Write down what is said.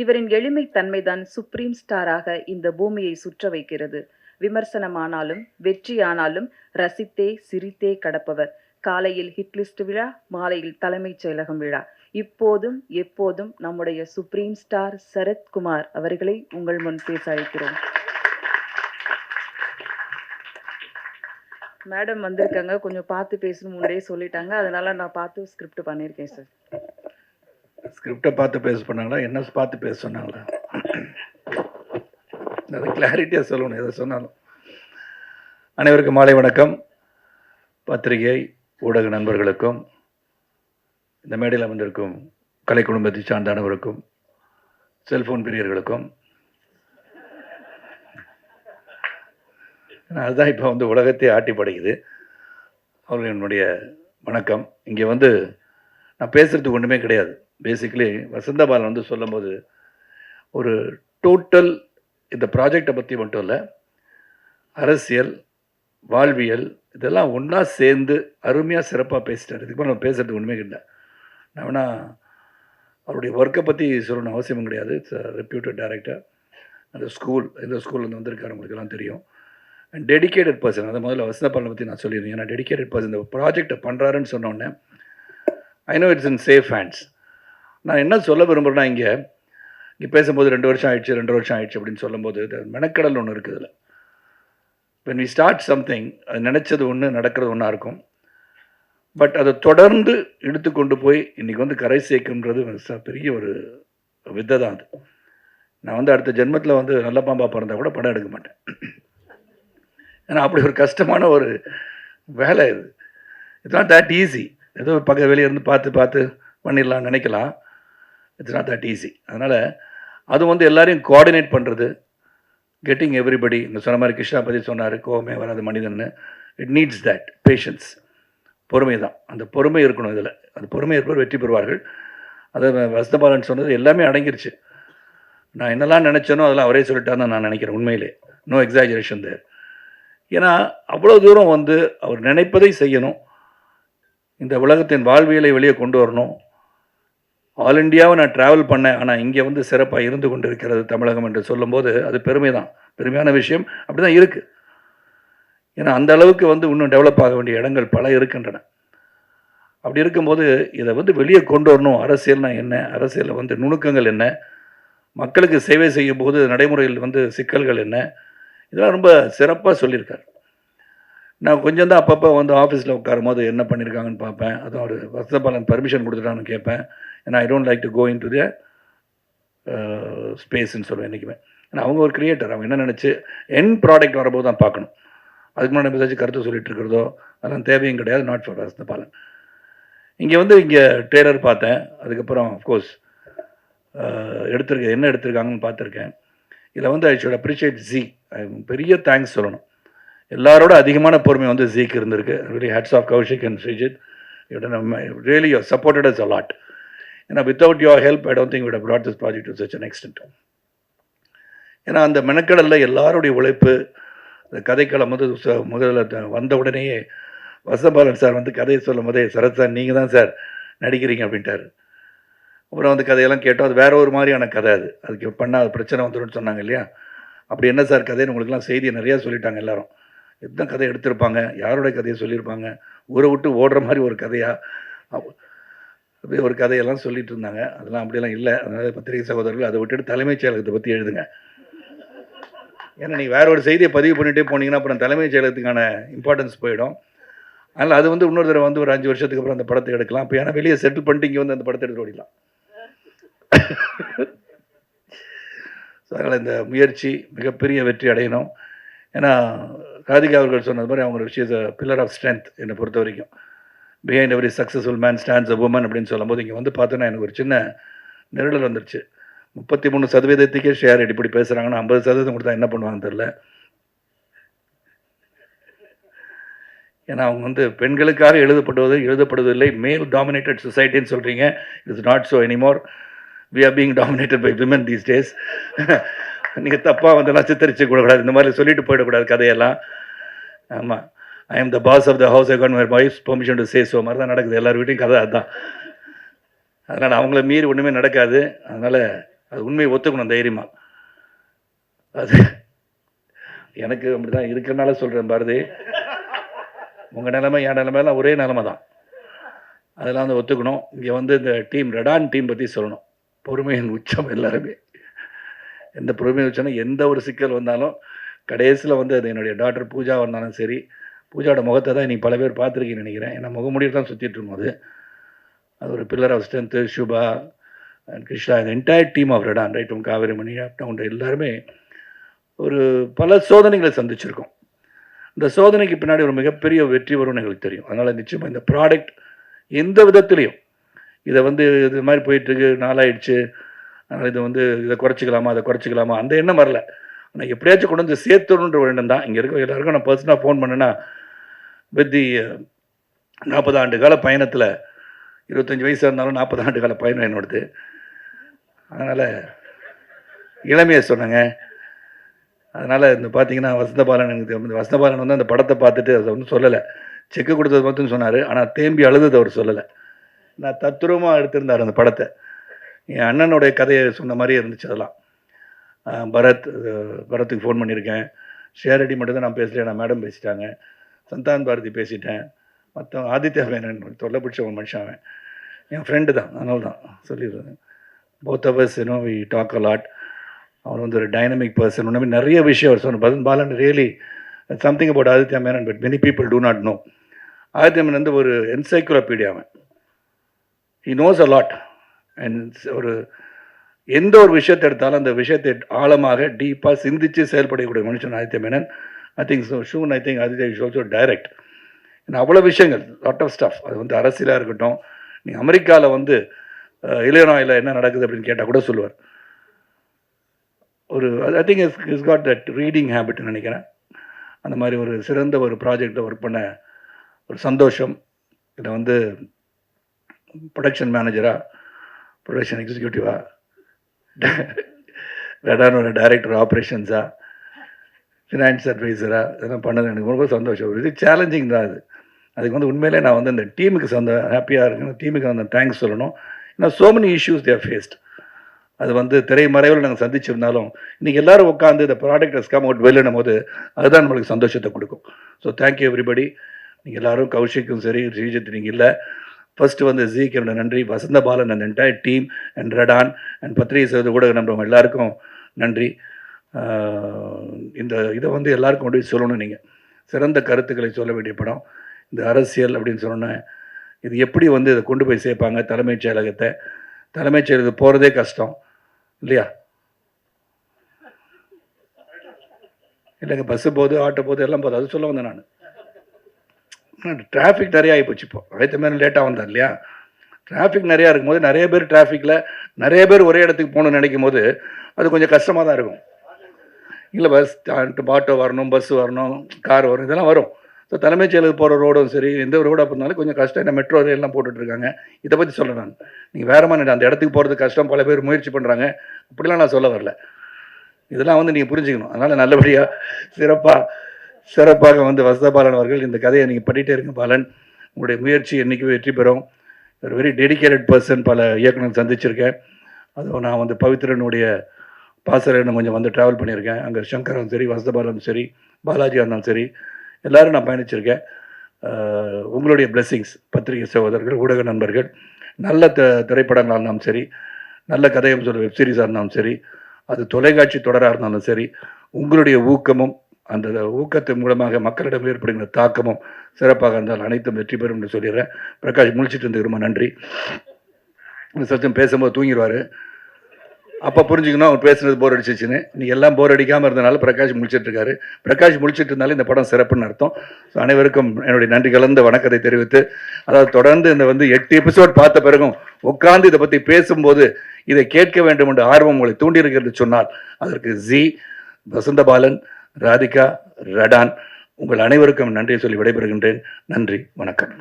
இவரின் எளிமைத்தன்மைதான் சுப்ரீம் ஸ்டாராக இந்த பூமியை சுற்ற வைக்கிறது. விமர்சனமானாலும் வெற்றியானாலும் ரசித்தே சிரித்தே கடப்பவர். காலையில் ஹிட்லிஸ்ட் விழா மாலையில் தலைமைச் செயலகம் விழா. இப்போதும் எப்போதும் நம்முடைய சுப்ரீம் ஸ்டார் சரத்குமார் அவர்களை உங்கள் முன் பேச அழைக்கிறோம். மேடம் வந்திருக்காங்க. கொஞ்சம் பார்த்து பேசணும் முன்னே சொல்லிட்டாங்க. அதனால நான் பார்த்து ஸ்கிரிப்ட் பண்ணியிருக்கேன் சார் ஸ்கிரிப்டை பார்த்து பேச சொன்னாங்களா? என்ன பார்த்து பேச சொன்னாங்களா? அது கிளாரிட்டியாக சொல்லணும் எதை சொன்னாலும். அனைவருக்கும் மாலை வணக்கம். பத்திரிகை ஊடக நண்பர்களுக்கும் இந்த மேடையில் அமர்ந்திருக்கும் கலை குடும்பத்தை சார்ந்த அனைவருக்கும் பிரியர்களுக்கும். ஏன்னா அதுதான் இப்போ வந்து உலகத்தை ஆட்டி படைக்குது. அவர்கள் என்னுடைய வணக்கம். இங்கே வந்து நான் பேசுகிறதுக்கு ஒன்றுமே கிடையாது. பேசிக்கலி வசந்தபாலன் வந்து சொல்லும்போது ஒரு டோட்டல் இந்த ப்ராஜெக்டை பற்றி மட்டும் இல்லை அரசியல் வாழ்வியல் இதெல்லாம் ஒன்றா சேர்ந்து அருமையாக சிறப்பாக பேசிட்டார். இதுக்கு மேலே நான் ஒன்றுமே இல்லை. நான் வேணா அவருடைய ஒர்க்கை பற்றி சொல்லணும் அவசியமும் கிடையாது. இட்ஸ் ரெப்யூட்டட் டேரக்டர் அந்த ஸ்கூல் இந்த ஸ்கூல்லேருந்து வந்திருக்காரு உங்களுக்கு எல்லாம் தெரியும். அண்ட் டெடிக்கேட்டட் பர்சன் அதை முதல்ல வசந்தபாலனை பற்றி நான் சொல்லியிருந்தேன் ஏன்னா டெடிக்கேட்டட் பர்சன் இந்த ப்ராஜெக்டை பண்ணுறாருன்னு சொன்னோடனே I know it's in safe hands நான் என்ன சொல்ல விரும்புகிறேன்னா இங்கே இங்கே பேசும்போது ரெண்டு வருஷம் ஆயிடுச்சு ரெண்டு வருஷம் ஆயிடுச்சு அப்படின்னு சொல்லும்போது மெனக்கடல் ஒன்று இருக்குது இதில். வென் வி ஸ்டார்ட் சம்திங் அது நினச்சது ஒன்று நடக்கிறது ஒன்றா இருக்கும். பட் அதை தொடர்ந்து இழுத்து கொண்டு போய் இன்றைக்கி வந்து கரை சேர்க்குன்றது பெரிய ஒரு வித்தை தான் அது. நான் வந்து அடுத்த ஜென்மத்தில் வந்து நல்ல பாம்பா பிறந்தா கூட படம் எடுக்க மாட்டேன். ஏன்னா அப்படி ஒரு கஷ்டமான ஒரு வேலை இது. இட்ஸ் நாட் தேட் ஈஸி ஏதோ பக்க வெளியே இருந்து பார்த்து பார்த்து பண்ணிடலாம் நினைக்கலாம். இட்ஸ் நாட் தட் ஈஸி அதனால் அது வந்து எல்லாரையும் கோஆர்டினேட் பண்ணுறது கெட்டிங் எவ்ரிபடி இந்த சொன்ன மாதிரி கிருஷ்ணா பற்றி சொன்னார் கோவமே வராது மனிதன்னு. இட் நீட்ஸ் தட் பேஷன்ஸ் பொறுமை தான் அந்த பொறுமை இருக்கணும் இதில். அந்த பொறுமை இருப்பவர் வெற்றி பெறுவார்கள். அதை வசந்தபாலன் சொன்னது எல்லாமே அடங்கிருச்சு. நான் என்னெல்லாம் நினச்சேனோ அதெல்லாம் அவரே சொல்லிட்டாருன்னு நான் நினைக்கிறேன் உண்மையிலே. நோ எக்ஸாஜரேஷன் தேர் ஏன்னா அவ்வளோ தூரம் வந்து அவர் நினைப்பதை செய்யணும். இந்த உலகத்தின் வாழ்வியலை வெளியே கொண்டு வரணும். ஆல் இந்தியாவை நான் ட்ராவல் பண்ணேன். ஆனால் இங்கே வந்து சிறப்பாக இருந்து கொண்டு இருக்கிறது தமிழகம் என்று சொல்லும்போது அது பெருமை தான் பெருமையான விஷயம். அப்படி தான் இருக்குது ஏன்னா அந்த அளவுக்கு வந்து இன்னும் டெவலப் ஆக வேண்டிய இடங்கள் பல இருக்கின்றன. அப்படி இருக்கும்போது இதை வந்து வெளியே கொண்டு வரணும். அரசியல்னா என்ன? அரசியலில் வந்து நுணுக்கங்கள் என்ன? மக்களுக்கு சேவை செய்யும் போது நடைமுறையில் வந்து சிக்கல்கள் என்ன? இதெல்லாம் ரொம்ப சிறப்பாக சொல்லியிருக்கார். நான் கொஞ்சம் தான் அப்பப்போ வந்து ஆஃபீஸில் உட்காரும் போது என்ன பண்ணியிருக்காங்கன்னு பார்ப்பேன். அதுவும் அவர் வசதபாலன் பர்மிஷன் கொடுத்துட்டான்னு கேட்பேன். ஏன்னா I don't like to go in to the ஸ்பேஸ்ன்னு சொல்லுவேன் என்றைக்குமே ஏன்னா அவங்க ஒரு கிரியேட்டர் அவங்க என்ன நினச்சி என் ப்ராடக்ட் வரும்போது தான் பார்க்கணும். அதுக்கு முன்னாடி ஏதாச்சும் கருத்து சொல்லிட்டு இருக்கிறதோ அதெல்லாம் தேவையும் கிடையாது நாட் ஃபார் வசந்தபாலன் இங்கே வந்து இங்கே ட்ரெய்லர் பார்த்தேன். அதுக்கப்புறம் அஃப்கோர்ஸ் எடுத்திருக்க என்ன எடுத்திருக்காங்கன்னு பார்த்துருக்கேன். இதில் வந்து ஐ ஷுட் அப்ரிஷியேட் ஜி பெரிய தேங்க்ஸ் சொல்லணும். எல்லாரோட அதிகமான பொறுமை வந்து ஜீக்கு இருந்திருக்கு. Really hats off Kaushik and Sreejith really you supported us a lot ஏன்னா without your help I don't think with brought this project to such an extent ஏன்னா அந்த மெனக்கடலில் எல்லாருடைய உழைப்பு இந்த கதைக்களம் வந்து ச- முதல்ல வந்த உடனேயே வசபாலன் சார் வந்து கதையை சொல்லும் போதே சரத் சார் நீங்கள் தான் சார் நடிக்கிறீங்க அப்படின்ட்டார். அப்புறம் வந்து கதையெல்லாம் கேட்டோம். அது வேற ஒரு மாதிரியான கதை அது. அதுக்கு பண்ணால் அது பிரச்சனை வந்துடும்னு சொன்னாங்க இல்லையா? அப்படி என்ன சார் கதைன்னு உங்களுக்குலாம் செய்தியை நிறையா சொல்லிட்டாங்க எல்லாரும். எத்தனை கதை எடுத்திருப்பாங்க? யாரோட கதையை சொல்லியிருப்பாங்க? ஊரை விட்டு ஓடுற மாதிரி ஒரு கதையாக அப்படியே ஒரு கதையெல்லாம் சொல்லிட்டு இருந்தாங்க. அதெல்லாம் அப்படியெல்லாம் இல்லை. அதனால பத்திரிகை சகோதரர்கள் அதை விட்டுட்டு தலைமைச் செயலகத்தை பற்றி எழுதுங்க. ஏன்னா நீங்கள் வேற ஒரு செய்தியை பதிவு பண்ணிகிட்டே போனீங்கன்னா அப்புறம் தலைமைச் செயலகத்துக்கான இம்பார்ட்டன்ஸ் போயிடும். அதனால் அது வந்து இன்னொரு தடவை வந்து ஒரு அஞ்சு வருஷத்துக்கு அப்புறம் அந்த படத்தை எடுக்கலாம். இப்போ ஏன்னா வெளியே செட்டில் பண்ணிட்டு இங்கே வந்து அந்த படத்தை எடுத்து ஓடிடலாம். ஸோ அதனால் இந்த முயற்சி மிகப்பெரிய வெற்றி அடையணும். ஏன்னா ராதிகா அவர்கள் சொன்னது மாதிரி அவங்க விஷயத்தை பில்லர் ஆஃப் ஸ்ட்ரென்த் என்னை பொறுத்த வரைக்கும். Behind every successful man stands a woman அப்படின்னு சொல்லும்போது இங்கே வந்து பார்த்தோன்னா எனக்கு ஒரு சின்ன நெருடல் வந்துருச்சு. முப்பத்தி மூணு சதவீதத்துக்கே ஷேர் இப்படி பேசுகிறாங்கன்னா ஐம்பது சதவீதம் கொடுத்தா என்ன பண்ணுவாங்கன்னு தெரில ஏன்னா அவங்க வந்து பெண்களுக்காக எழுதப்படுவது எழுதப்படுவதில்லை. மேல் டாமினேட்டட் சொசைட்டின்னு சொல்கிறீங்க it's not so anymore we are being dominated by women these days நீங்கள் தப்பாக வந்தெல்லாம் சித்தரிச்சு கூடக்கூடாது இந்த மாதிரி சொல்லிட்டு போயிடக்கூடாது கதையெல்லாம். ஆமாம் I am the boss of the house I can my wife's permission to say so மாதிரி தான் நடக்குது. எல்லார் வீட்டையும் கதை அதுதான். அதனால் அவங்கள மீறி ஒன்றுமே நடக்காது. அதனால் அது உண்மையை ஒத்துக்கணும் தைரியமாக அது எனக்கு அப்படிதான் இருக்கிறனால சொல்கிறேன் பாரதி. உங்கள் நிலைமை என் நிலைமையெல்லாம் ஒரே நிலைமை தான் அதெல்லாம் வந்து ஒத்துக்கணும். இங்கே வந்து இந்த டீம் ரெடான் டீம் பற்றி சொல்லணும். பொறுமையின் உச்சம் எல்லாருமே. எந்த பொறுமையின் உச்சம்னா எந்த ஒரு சிக்கல் வந்தாலும் கடைசியில் வந்து அது என்னுடைய டாக்டர் பூஜா வந்தாலும் சரி பூஜாவோட முகத்தை தான் நீ பல பேர் பார்த்துருக்கீங்கன்னு நினைக்கிறேன். ஏன்னா முகமூடியில் தான் சுற்றிட்டு இருக்கும் அது. அது ஒரு pillar of strength Subha and Krishna இந்த entire team of Redon right Kaveri Mani down எல்லாருமே ஒரு பல சோதனைகளை சந்திச்சிருக்கோம். இந்த சோதனைக்கு பின்னாடி ஒரு மிகப்பெரிய வெற்றி வரும்னு எங்களுக்கு தெரியும். அதனால் நிச்சயமாக இந்த ப்ராடக்ட் எந்த விதத்துலையும் இதை வந்து இது மாதிரி போயிட்டுருக்கு நாளாயிடுச்சு. அதனால் இது வந்து இதை குறைச்சிக்கலாமா அதை குறைச்சிக்கலாமா அந்த எண்ணம் வரல. ஆனால் எப்படியாச்சும் கொண்டு வந்து சேர்த்துணுன்ற ஒரு எண்ணம் தான். இங்கே இருக்க எல்லாருக்கும் நான் பர்சனாக ஃபோன் பண்ணேன்னா வித் தி uh, நாற்பது ஆண்டு கால பயணத்தில் இருபத்தஞ்சி வயசாக இருந்தாலும் நாற்பது ஆண்டு கால பயணம் என்னோடது. அதனால் இளமையை சொன்னேங்க. அதனால் இந்த பார்த்தீங்கன்னா வசந்தபாலன் எனக்கு வசந்தபாலன் வந்து அந்த படத்தை பார்த்துட்டு அதை வந்து சொல்லலை. செக்கு கொடுத்தது மட்டும் சொன்னார். ஆனால் தேம்பி அழுதது அவர் சொல்லலை. நான் தத்துரூபமாக எடுத்திருந்தார் அந்த படத்தை. என் அண்ணனுடைய கதையை சொன்ன மாதிரியே இருந்துச்சு அதெல்லாம். பரத் பரத்துக்கு ஃபோன் பண்ணியிருக்கேன் ஷேரடி மட்டும் தான் நான் பேசலையே நான் மேடம் பேசிட்டாங்க. சந்தான் பாரதி பேசிட்டேன். மற்றவன் ஆதித்யா மேனன் தொல்லை பிடிச்ச ஒரு மனுஷன் அவன். என் ஃப்ரெண்டு தான் அதனால தான் சொல்லிடுறேன் both of us you know we talk அவர் வந்து ஒரு டைனமிக் பர்சன் ஒன்றுமே நிறைய விஷயம் அவர் சொன்ன பதன் Balan really something about Aditya Menon but many people do not know Aditya Menon வந்து ஒரு என்சைக்ளோபீடியா அவன். He knows a lot and ஒரு எந்த ஒரு விஷயத்தை எடுத்தாலும் அந்த விஷயத்தை ஆழமாக டீப்பாக சிந்திச்சு செயல்படக்கூடிய மனுஷன் Aditya Menon. I think so soon I think Aditya is also direct ஏன்னா அவ்வளோ விஷயங்கள் லாட் ஆஃப் ஸ்டஃப் அது வந்து அரசியலாக இருக்கட்டும் நீ அமெரிக்காவில் வந்து இளையனாயில் என்ன நடக்குது அப்படின்னு கேட்டால் கூட சொல்லுவார். ஒரு I think is is got that reading ஹேபிட்னு நினைக்கிறேன். அந்த மாதிரி ஒரு சிறந்த ஒரு ப்ராஜெக்டை ஒர்க் பண்ண ஒரு சந்தோஷம். இதில் வந்து ப்ரொடக்ஷன் மேனேஜராக ப்ரொடக்ஷன் எக்ஸிக்யூட்டிவாக ரெடானோட டைரக்டர் ஆப்ரேஷன்ஸாக ஃபினான்ஸ் அட்வைசராக இதெல்லாம் பண்ணது எனக்கு ரொம்ப சந்தோஷம். இது சேலஞ்சிங் தான் அது. அதுக்கு வந்து உண்மையிலே நான் வந்து இந்த டீமுக்கு சொந்த ஹாப்பியாக இருக்கணும் டீமுக்கு வந்து தேங்க்ஸ் சொல்லணும். ஏன்னா so many issues there faced அது வந்து திரைமறைவில் நாங்கள் சந்திச்சிருந்தாலும் இன்றைக்கி எல்லாரும் உட்காந்து இந்த ப்ராடக்ட் ஹஸ் கம் அவுட் வெளியிடும் போது அதுதான் நம்மளுக்கு சந்தோஷத்தை கொடுக்கும். ஸோ தேங்க்யூ எவ்ரிபடி நீங்கள் எல்லோரும் கௌஷிக்கும் சரி ஸ்ரீஜித் நீங்கள் இல்லை. ஃபர்ஸ்ட் வந்து ஜீக்கு நன்றி வசந்த பாலன் அந்த entire team and Redon and பத்திரிகை செய்வது ஊடக நண்பர்கள் எல்லாருக்கும் நன்றி. இந்த இதை வந்து எல்லாருக்கும் கொண்டு போய் சொல்லணும் நீங்கள் சிறந்த கருத்துக்களை சொல்ல வேண்டிய படம். இந்த அரசியல் அப்படின்னு சொன்னோன்னே இது எப்படி வந்து இதை கொண்டு போய் சேர்ப்பாங்க தலைமைச் செயலகத்தை? தலைமைச் செயலகத்துக்கு போகிறதே கஷ்டம் இல்லையா? இல்லைங்க பஸ்ஸு போகுது ஆட்டோ போகுது எல்லாம் போகுது. அது சொல்ல வந்தேன் நான். டிராஃபிக் நிறைய ஆகிப்போச்சு இப்போ. அடுத்த மாதிரி லேட்டாக வந்தார் இல்லையா? டிராஃபிக் நிறையா இருக்கும்போது நிறைய பேர் டிராஃபிக்கில் நிறைய பேர் ஒரே இடத்துக்கு போகணும்னு நினைக்கும் போது அது கொஞ்சம் கஷ்டமாக தான் இருக்கும். இல்லை பஸ் ஆட்டோ வரணும் பஸ் வரணும் கார் வரும் இதெல்லாம் வரும். ஸோ தலைமைச் செயலுக்கு போகிற ரோடும் சரி எந்த ரோடாக போனாலும் கொஞ்சம் கஷ்டம். என்ன மெட்ரோ ரயிலெலாம் போட்டுட்ருக்காங்க இதை பற்றி சொல்ல நான். நீங்கள் வேறு மாதிரி அந்த இடத்துக்கு போகிறது கஷ்டம். பல பேர் முயற்சி பண்ணுறாங்க அப்படிலாம் நான் சொல்ல வரல. இதெல்லாம் வந்து நீங்கள் புரிஞ்சுக்கணும். அதனால் நல்லபடியாக சிறப்பாக சிறப்பாக வந்து வசதபாலன் அவர்கள் இந்த கதையை நீங்கள் பண்ணிகிட்டே இருங்க பாலன். உங்களுடைய முயற்சி என்றைக்கு வெற்றி பெறும்? ஒரு வெரி டெடிகேட்டட் பர்சன் பல இயக்குனர் சந்திச்சிருக்கேன். அதுவும் நான் வந்து பவித்ரனுடைய பாசறைன்னு கொஞ்சம் வந்து ட்ராவல் பண்ணியிருக்கேன். அங்கே சங்கரும் சரி வசதபாலனும் சரி பாலாஜியாக இருந்தாலும் சரி எல்லோரும் நான் பயணிச்சிருக்கேன். உங்களுடைய blessings பத்திரிகை சகோதரர்கள் ஊடக நண்பர்கள் நல்ல த திரைப்படங்களாக இருந்தாலும் சரி நல்ல கதையும் சொல்ல வெப்சீரிஸாக இருந்தாலும் சரி அது தொலைக்காட்சி தொடராக இருந்தாலும் சரி உங்களுடைய ஊக்கமும் அந்த ஊக்கத்தின் மூலமாக மக்களிடம் ஏற்படுகிற தாக்கமும் சிறப்பாக இருந்தால் அனைத்தும் வெற்றி பெறும் என்று சொல்லிடுறேன். பிரகாஷ் முழிச்சிட்டு இருந்தது ரொம்ப நன்றி. இந்த சத்தம் பேசும்போது தூங்கிடுவார். அப்போ புரிஞ்சுக்கணும் அவர் பேசுனது போர் அடிச்சிச்சுன்னு. நீ எல்லாம் போர் அடிக்காமல் இருந்தனால பிரகாஷ் முழிச்சிட்டு இருக்காரு. பிரகாஷ் முழிச்சிட்டு இருந்தாலும் இந்த படம் சிறப்புன்னு அர்த்தம். ஸோ அனைவருக்கும் என்னுடைய நன்றி கலந்த வணக்கத்தை தெரிவித்து அதாவது தொடர்ந்து இந்த வந்து எட்டு எபிசோட் பார்த்த பிறகும் உட்கார்ந்து இதை பற்றி பேசும்போது இதை கேட்க வேண்டும் என்று ஆர்வம் உங்களை தூண்டியிருக்கிறது சொன்னால் அதற்கு ஜி வசந்தபாலன் ராதிகா ரடான் உங்கள் அனைவருக்கும் நன்றியை சொல்லி விடைபெறுகின்றேன். நன்றி வணக்கம்.